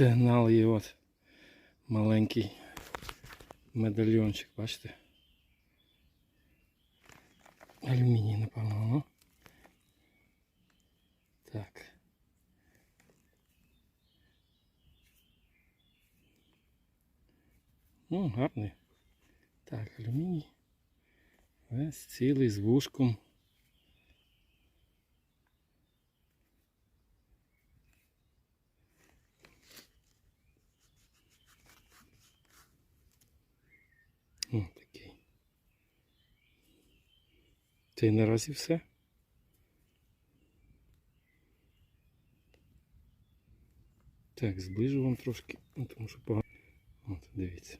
Сигнал є от маленький медальйончик, бачите? Алюміній, напевно, ну. Так. Ну, гарний. Так, алюміній. Весь цілий з вушком. О, такий. Це і наразі все. Так, зближу вам трошки, ну, тому що погано. От, дивіться.